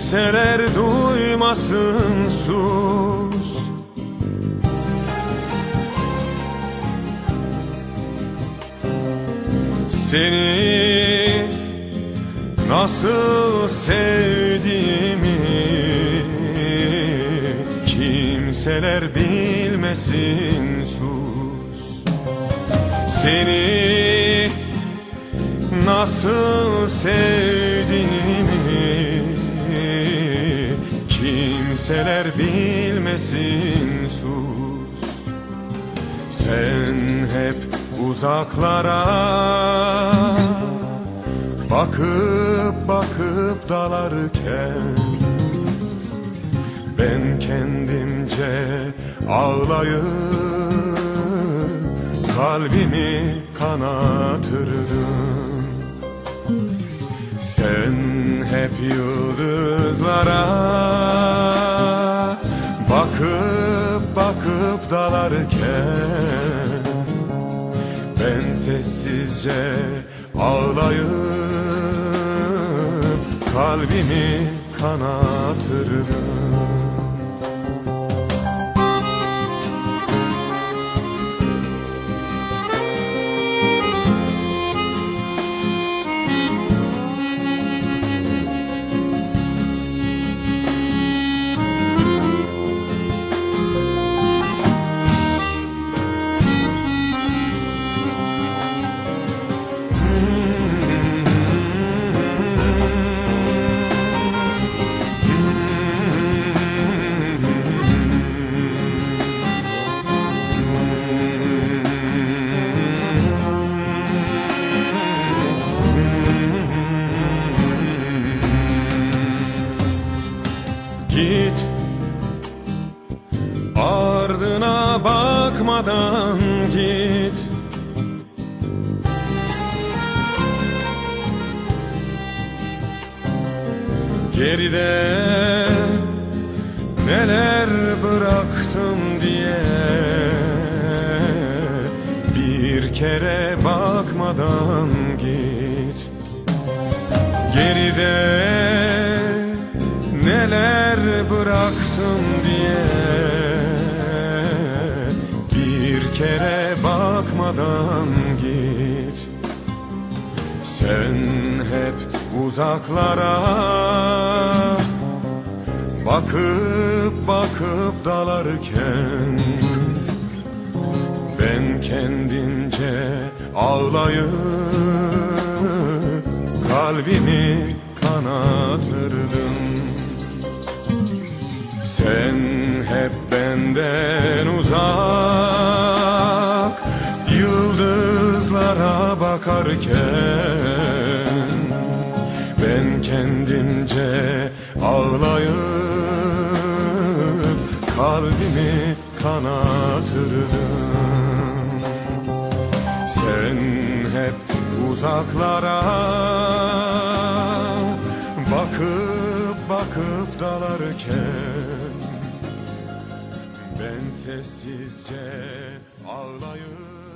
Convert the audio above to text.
Kimseler duymasın sus. Seni nasıl sevdiğimi Kimseler bilmesin sus. Seni nasıl sevdiğimi bilmesin sus. Sen hep uzaklara Bakıp bakıp dalarken Ben kendimce ağlayıp Kalbimi kanatırdım. Sen hep yıldızlara bakıp dalarken Ben sessizce ağlayıp Kalbimi kanatırdım Git. Ardına bakmadan git. Geride neler bıraktım diye Bir kere bakmadan git bıraktım diye. Bir kere bakmadan git. Sen hep uzaklara Bakıp bakıp dalarken Ben kendimce ağlayıp Kalbimi kanatırdım Sen hep benden uzak Yıldızlara bakarken Ben kendimce ağlayıp Kalbimi kanatırdım Sen hep uzaklara Bakıp bakıp dalarken Ben sessizce ağlayıp